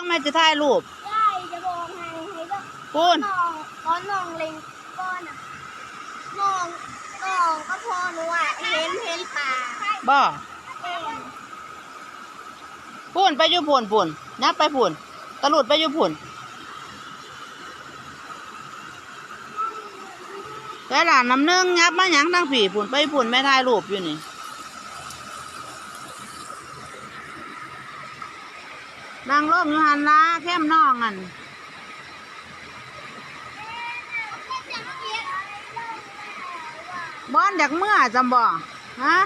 ต้องไม่จะถ่ายรูปได้จะบอกให้ให้ก็พูนน้องก้อนน้องเล็งก้อนอะน้องน้องก็พอหนูอะเห็นเห็นป่าบ่เห็นพูนไปอยู่พูนพูนยับไปพูนตะลุดไปอยู่พูนแต่หลานน้ำหนึงยับมาหยังตั้งผีพูนไปพูนไม่ถ่ายรูปอยู่นี่ นางร่มอยู่หันละเข้มน้องอันบอนอยากเมื่อจำบ่ฮะ